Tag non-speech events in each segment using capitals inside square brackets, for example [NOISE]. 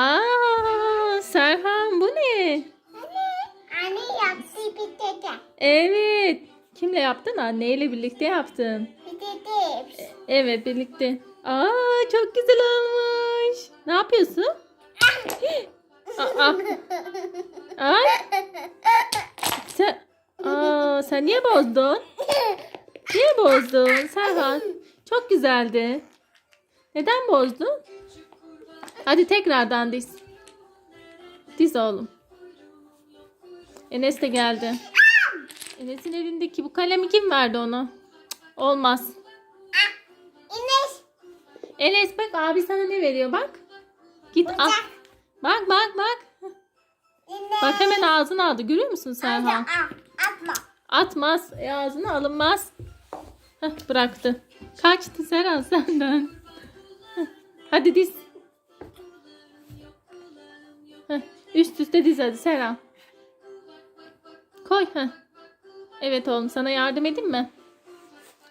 Aa, Serhan bu ne? Anne yaptı bir dede. Evet. Kimle yaptın? Anneyle birlikte yaptın. Bir dede. Evet birlikte. Aa çok güzel olmuş. Ne yapıyorsun? Aa, ay. Sen, aa, sen niye bozdun? Niye bozdun Serhan? Çok güzeldi. Neden bozdun? Hadi tekrardan diz. Diz oğlum. Enes de geldi. Enes'in elindeki bu kalemi kim verdi ona? Olmaz. İneş. Enes bak abi sana ne veriyor bak. Git al. Bak bak bak. İneş. Bak hemen ağzına aldı. Görüyor musun Serhan? Atma. Atmaz. E, ağzına alınmaz. Heh, bıraktı. Kaçtı Serhan senden. Hadi diz. Heh, Üst üste diz hadi Serhan. Koy. Heh. Evet oğlum sana yardım edeyim mi?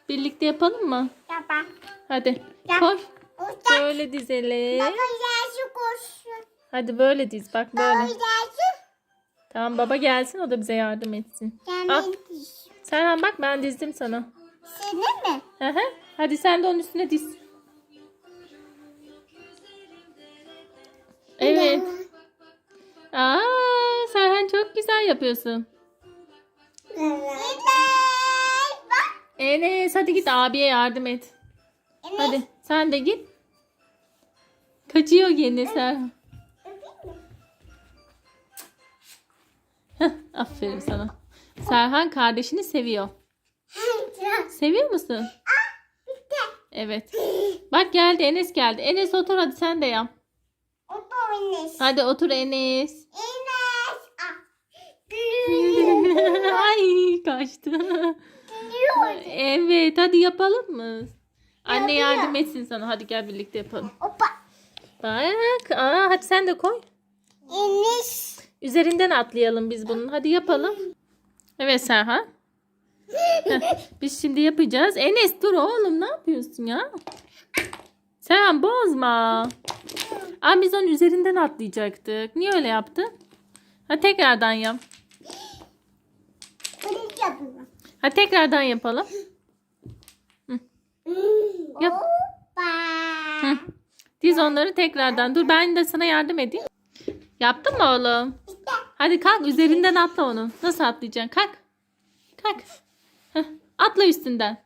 Birlikte yapalım mı? Yapar. Hadi. Yap. Koy. Uçak. Böyle dizelim. Baba yaşı koşsun. Hadi böyle diz bak Baba böyle. yaşı. Tamam baba gelsin o da bize yardım etsin. Al. Sen Serhan bak ben dizdim sana. Senin mi? Hı hı. Hadi sen de onun üstüne diz. Evet. Aa, Serhan çok güzel yapıyorsun. Bak. Enes hadi git abiye yardım et. İneş. Hadi sen de git. Kaçıyor gene Serhan. Heh, aferin sana. Serhan kardeşini seviyor. Seviyor musun? Bitti. Evet. Bak geldi Enes geldi. Enes otur hadi sen de yap. O da İneş. Hadi otur Enes. İneş. Ah. [LAUGHS] Ay kaçtı. Evet hadi yapalım mı? Anne Yapıyor. yardım etsin sana. Hadi gel birlikte yapalım. Hoppa. Bak. Aa, hadi sen de koy. İneş. Üzerinden atlayalım biz bunun. Hadi yapalım. Evet Serhan. [LAUGHS] Heh, biz şimdi yapacağız. Enes dur oğlum ne yapıyorsun ya? Serhan bozma. Aa, biz onun üzerinden atlayacaktık. Niye öyle yaptın? Ha tekrardan yap. Ha tekrardan yapalım. Yap. Hı. Diz onları tekrardan. Dur ben de sana yardım edeyim. Yaptın mı oğlum? Hadi kalk üzerinden atla onu. Nasıl atlayacaksın? Kalk. Kalk. Heh, Atla üstünden.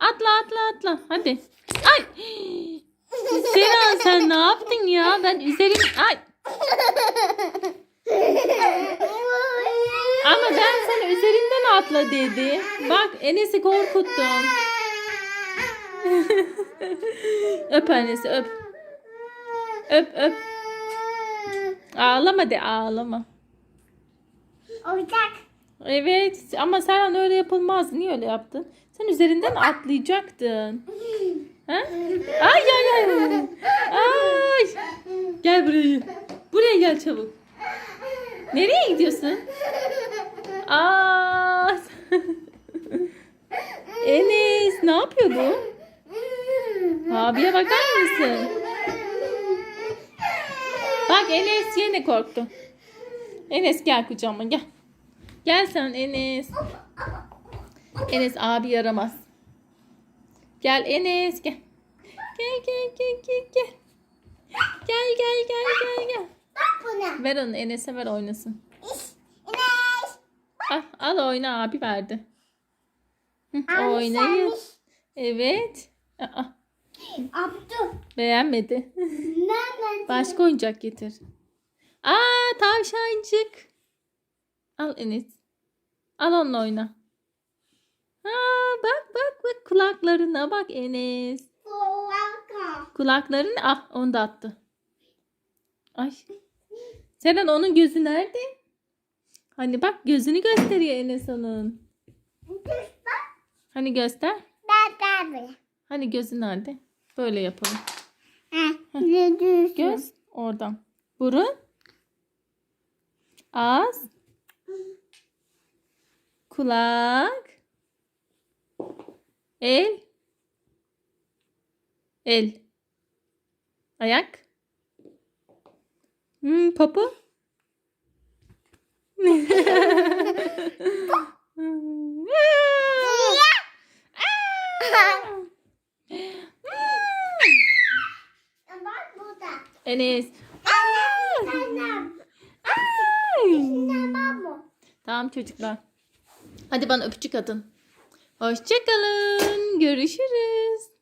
Atla atla atla. Hadi. Ay. Sena sen ne yaptın ya? Ben üzerim... Ay. Ama ben sana üzerinden atla dedi. Bak Enes'i korkuttun. [LAUGHS] öp annesi öp. Öp öp. Ağlama de ağlama. Oyuncak. Evet ama Serhan öyle yapılmaz. Niye öyle yaptın? Sen üzerinden atlayacaktın. [LAUGHS] Ha? Ay ay ay. Ay. Gel buraya. Buraya gel çabuk. Nereye gidiyorsun? Aa. [LAUGHS] Enes ne yapıyor bu? Abiye bakar mısın? Bak Enes yine korktu. Enes gel kucağıma gel. Gel sen Enes. Enes abi yaramaz. Gel Enes gel. Gel gel gel gel gel. Gel gel gel gel gel. Bak buna. Ver onu Enes'e ver oynasın. İş. İneş. Al, al oyna abi verdi. Hı, Abi Oynayın. Evet. Aa, Abdü. beğenmedi. Nereden? Başka oyuncak getir. Aa tavşancık. Al Enes. Al onunla oyna. Ha, bak bak bak kulaklarına bak Enes. Kulaka. Kulaklarını ah onu da attı. Ay. Seren onun gözü nerede? Hani bak gözünü gösteriyor Enes onun. Hani göster. Ben Hani gözü nerede? Böyle yapalım. Ne diyorsun? Göz oradan. Burun. Ağız. Kulak. El. El. Ayak. Hmm, papa. [LAUGHS] Enes. Tamam çocuklar. Hadi bana öpücük atın. Hoşçakalın. Görüşürüz.